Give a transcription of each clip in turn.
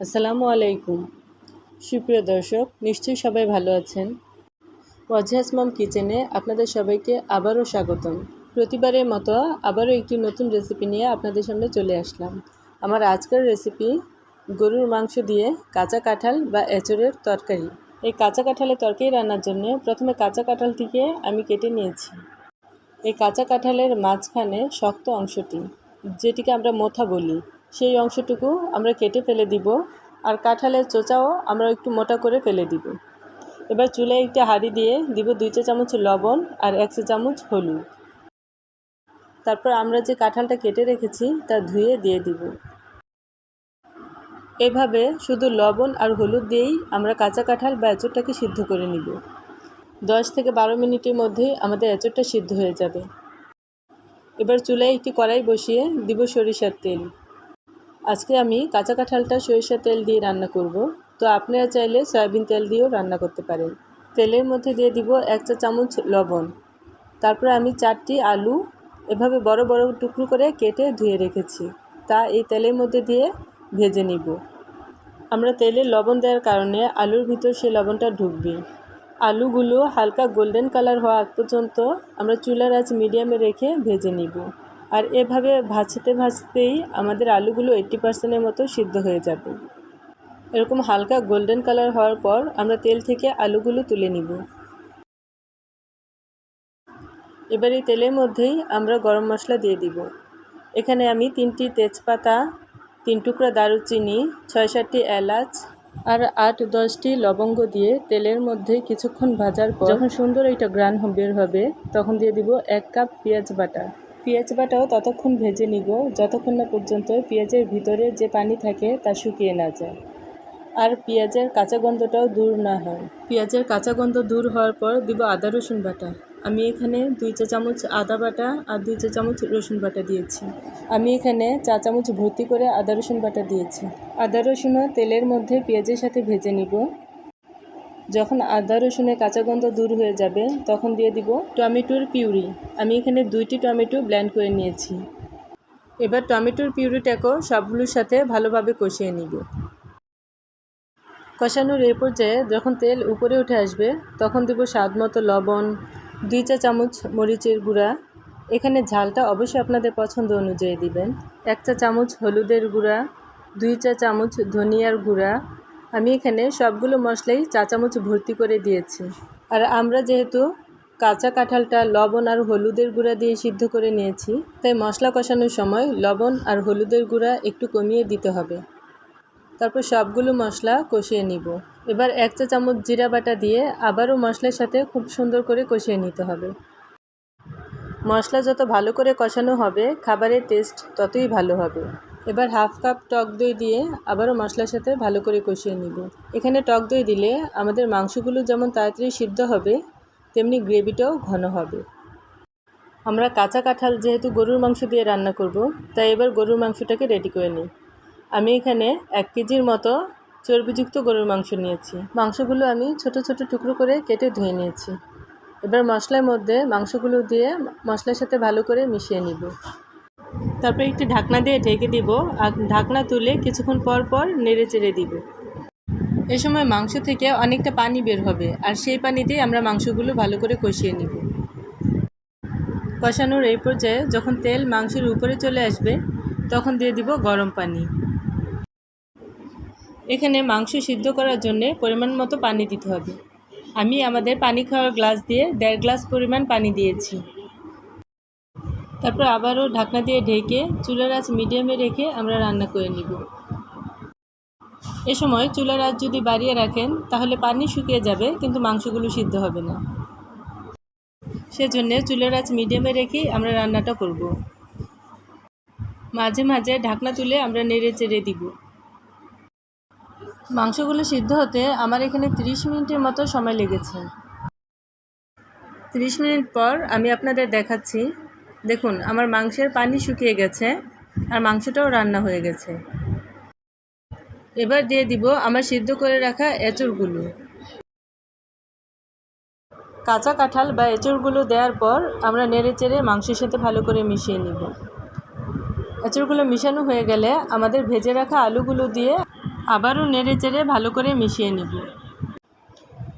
আসসালামু আলাইকুম। সুপ্রিয় দর্শক, নিশ্চয়ই সবাই ভালো আছেন। ওয়াজহাস মম কিচেনে আপনাদের সবাইকে আবারও স্বাগতম। প্রতিবারের মতো আবারও একটি নতুন রেসিপি নিয়ে আপনাদের সামনে চলে আসলাম। আমার আজকের রেসিপি গরুর মাংস দিয়ে কাঁচা কাঁঠাল বা এঁচড়ের তরকারি। এই কাঁচা কাঁঠালের তরকারি রান্নার জন্য প্রথমে কাঁচা কাঁঠালটিকে আমি কেটে নিয়েছি। এই কাঁচা কাঁঠালের মাঝখানে শক্ত অংশটি, যেটিকে আমরা মোথা বলি সেই অংশটুকু আমরা কেটে ফেলে দিব আর কাঁঠালের চোচাও আমরা একটু মোটা করে ফেলে দিব। এবার চুলায় একটা হাঁড়ি দিয়ে দিব দুই চা চামচ লবণ আর এক চা চামচ হলুদ। তারপর আমরা যে কাঁঠালটা কেটে রেখেছি, তা ধুয়ে দিয়ে দিব। এভাবে শুধু লবণ আর হলুদ দিয়েই আমরা কাঁচা কাঁঠাল বা এঁচড়টাকে সিদ্ধ করে নিব। দশ থেকে বারো মিনিটের মধ্যেই আমাদের এঁচড়টা সিদ্ধ হয়ে যাবে। এবার চুলায় একটি কড়াই বসিয়ে দিব সরিষার তেল। আজকে আমি কাঁচা কাঁঠালটা সরিষার তেল দিয়ে রান্না করব। তো আপনারা চাইলে সয়াবিন তেল দিয়েও রান্না করতে পারেন। তেলের মধ্যে দিয়ে দিব এক চা চামচ লবণ। তারপরে আমি চারটি আলু এভাবে বড় বড় টুকরো করে কেটে ধুয়ে রেখেছি। তা এই তেলের মধ্যে দিয়ে ভেজে নিব। আমরা তেলে লবণ দেওয়ার কারণে আলুর ভিতর সেই লবণটা ঢুকবে। আলুগুলো হালকা গোল্ডেন কালার হওয়া আগ পর্যন্ত আমরা চুলার আঁচ মিডিয়ামে রেখে ভেজে নিব। আর এভাবে ভাজতে ভাজতেই আমাদের আলুগুলো এইট্টি পার্সেন্টের মতো সিদ্ধ হয়ে যাবে। এরকম হালকা গোল্ডেন কালার হওয়ার পর আমরা তেল থেকে আলুগুলো তুলে নিব। এবার এই তেলের মধ্যেই আমরা গরম মশলা দিয়ে দিব। এখানে আমি তিনটি তেজপাতা, তিন টুকরা দারুচিনি, ছয় সাতটি এলাচ আর আট দশটি লবঙ্গ দিয়ে তেলের মধ্যে কিছুক্ষণ ভাজার পর যখন সুন্দর একটা গ্রান বের হবে, তখন দিয়ে দিব এক কাপ পেঁয়াজ বাটা। পেঁয়াজ বাটাও ততক্ষণ ভেজে নিব, যতক্ষণ না পর্যন্ত পেঁয়াজের ভিতরে যে পানি থাকে তা শুকিয়ে না যায়। আর পেঁয়াজের কাঁচা গন্ধটাও দূর না হয়। পেঁয়াজের কাঁচা গন্ধ দূর হওয়ার পর দিব আদা রসুন বাটা। আমি এখানে দুই চা চামচ আদা বাটা আর দুই চা চামচ রসুন বাটা দিয়েছি। আমি এখানে চা চামচ ভর্তি করে আদা রসুন বাটা দিয়েছি। আদা রসুনও তেলের মধ্যে পেঁয়াজের সাথে ভেজে নিব। যখন আদা রসুনের কাঁচা গন্ধ দূর হয়ে যাবে, তখন দিয়ে দিব টমেটোর পিউরি। আমি এখানে দুইটি টমেটো ব্ল্যান্ড করে নিয়েছি। এবার টমেটোর পিউরিটাকেও সবগুলোর সাথে ভালোভাবে কষিয়ে নিব। কষানোর এ পর্যায়ে যখন তেল উপরে উঠে আসবে, তখন দেব স্বাদ মতো লবণ, দুই চা চামচ মরিচের গুঁড়া। এখানে ঝালটা অবশ্যই আপনাদের পছন্দ অনুযায়ী দিবেন। এক চা চামচ হলুদের গুঁড়া, দুই চা চামচ ধনিয়ার গুঁড়া আমি এখানে সবগুলো মশলাই চা চামচ ভর্তি করে দিয়েছি। আর আমরা যেহেতু কাঁচা কাঁঠালটা, লবণ আর হলুদের গুঁড়া দিয়ে সিদ্ধ করে নিয়েছি, তাই মশলা কষানোর সময় লবণ আর হলুদের গুঁড়া একটু কমিয়ে দিতে হবে। তারপর সবগুলো মশলা কষিয়ে নিব। এবার এক চা চামচ জিরা বাটা দিয়ে আবারও মশলার সাথে খুব সুন্দর করে কষিয়ে নিতে হবে। মশলা যত ভালো করে কষানো হবে, খাবারের টেস্ট ততই ভালো হবে। এবার হাফ কাপ টক দই দিয়ে আবারও মশলার সাথে ভালো করে কষিয়ে নিব। এখানে টক দই দিলে আমাদের মাংসগুলো যেমন তাড়াতাড়ি সিদ্ধ হবে, তেমনি গ্রেভিটাও ঘন হবে। আমরা কাঁচা কাঁঠাল যেহেতু গরুর মাংস দিয়ে রান্না করব, তাই এবার গরুর মাংসটাকে রেডি করে নিই। আমি এখানে এক কেজির মতো চর্বিযুক্ত গরুর মাংস নিয়েছি। মাংসগুলো আমি ছোট ছোট টুকরো করে কেটে ধুয়ে নিয়েছি। এবার মশলার মধ্যে মাংসগুলো দিয়ে মশলার সাথে ভালো করে মিশিয়ে নিব। তারপরে একটি ঢাকনা দিয়ে ঢেকে দিব আর ঢাকনা তুলে কিছুক্ষণ পর পর নেড়ে চেড়ে দিব। এ সময় মাংস থেকে অনেকটা পানি বের হবে আর সেই পানিতেই আমরা মাংসগুলো ভালো করে কষিয়ে নিব। কষানোর এই পর্যায়ে যখন তেল মাংসের উপরে চলে আসবে, তখন দিয়ে দিব গরম পানি। এখানে মাংস সিদ্ধ করার জন্যে পরিমাণ মতো পানি দিতে হবে। আমি আমাদের পানি খাওয়ার গ্লাস দিয়ে দেড় গ্লাস পরিমাণ পানি দিয়েছি। তারপর আবারও ঢাকনা দিয়ে ঢেকে চুলার আঁচ মিডিয়ামে রেখে আমরা রান্না করে নিব। এ সময় চুলার আঁচ যদি বাড়িয়ে রাখেন, তাহলে পানি শুকিয়ে যাবে, কিন্তু মাংসগুলো সিদ্ধ হবে না। সেজন্যে চুলার আঁচ মিডিয়ামে রেখেই আমরা রান্নাটা করব। মাঝে মাঝে ঢাকনা তুলে আমরা নেড়ে চেড়ে দিব। মাংসগুলো সিদ্ধ হতে আমার এখানে 30 মিনিটের মতো সময় লেগেছে। 30 মিনিট পর আমি আপনাদের দেখাচ্ছি দেখুন, আমার মাংসের পানি শুকিয়ে গেছে আর মাংসটাও রান্না হয়ে গেছে। এবার দিয়ে দিব আমার সিদ্ধ করে রাখা এঁচড়গুলো। কাঁচা কাঁঠাল বা এঁচড়গুলো দেওয়ার পর আমরা নেড়ে চেড়ে মাংসের সাথে ভালো করে মিশিয়ে নিব। এঁচড়গুলো মিশানো হয়ে গেলে আমাদের ভেজে রাখা আলুগুলো দিয়ে আবারও নেড়ে চেড়ে ভালো করে মিশিয়ে নিব।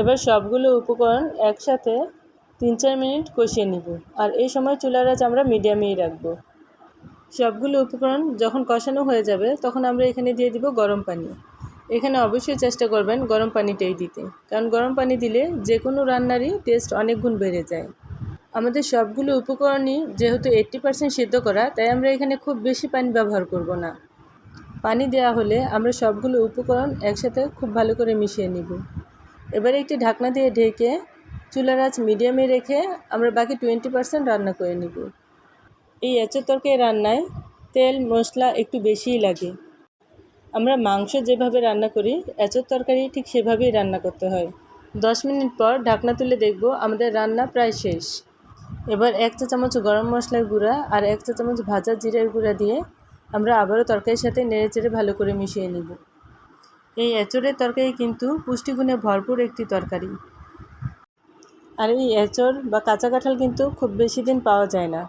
এবার সবগুলো উপকরণ একসাথে তিন চার মিনিট কষিয়ে নিব। আর এই সময় চুলার আঁচ আমরা মিডিয়ামেই রাখব। সবগুলো উপকরণ যখন কষানো হয়ে যাবে, তখন আমরা এখানে দিয়ে দিব গরম পানি। এখানে অবশ্যই চেষ্টা করবেন গরম পানিটাই দিতে। কারণ গরম পানি দিলে যে কোনো রান্নারই টেস্ট অনেক গুণ বেড়ে যায়। আমাদের সবগুলো উপকরণই যেহেতু এইট্টি পার্সেন্ট সিদ্ধ করা, তাই আমরা এখানে খুব বেশি পানি ব্যবহার করব না। পানি দেওয়া হলে আমরা সবগুলো উপকরণ একসাথে খুব ভালো করে মিশিয়ে নিব। এবারে একটি ঢাকনা দিয়ে ঢেকে চুলার আঁচ মিডিয়ামে রেখে আমরা বাকি টোয়েন্টি পার্সেন্ট রান্না করে নিব। এই এঁচোর তরকারি রান্নায় তেল, মশলা একটু বেশিই লাগে। আমরা মাংস যেভাবে রান্না করি এঁচোর তরকারি ঠিক সেভাবেই রান্না করতে হয়। দশ মিনিট পর ঢাকনা তুলে দেখব আমাদের রান্না প্রায় শেষ। এবার এক চা চামচ গরম মশলার গুঁড়া আর এক চা চামচ ভাজা জিরের গুঁড়া দিয়ে আমরা আবারও তরকারির সাথে নেড়ে চেড়ে ভালো করে মিশিয়ে নিব। এই এঁচড়ের তরকারি কিন্তু পুষ্টিগুণে ভরপুর একটি তরকারি। আর এই এঁচড় বা কাঁচা কাঁঠাল কিন্তু খুব বেশি দিন পাওয়া যায় না।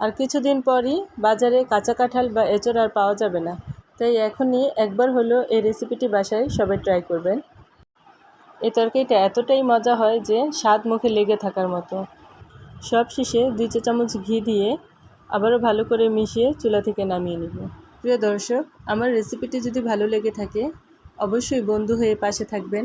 আর কিছুদিন পরই বাজারে কাঁচা কাঁঠাল বা এঁচড় আর পাওয়া যাবে না। তাই এখনই একবার হলেও এই রেসিপিটি বাসায় সবাই ট্রাই করবেন। এই তরকারিটা এতটাই মজা হয় যে স্বাদ মুখে লেগে থাকার মতো। সব শেষে দুই চা চামচ ঘি দিয়ে আবারও ভালো করে মিশিয়ে চুলা থেকে নামিয়ে নেব। প্রিয় দর্শক, আমার রেসিপিটি যদি ভালো লেগে থাকে, অবশ্যই বন্ধু হয়ে পাশে থাকবেন।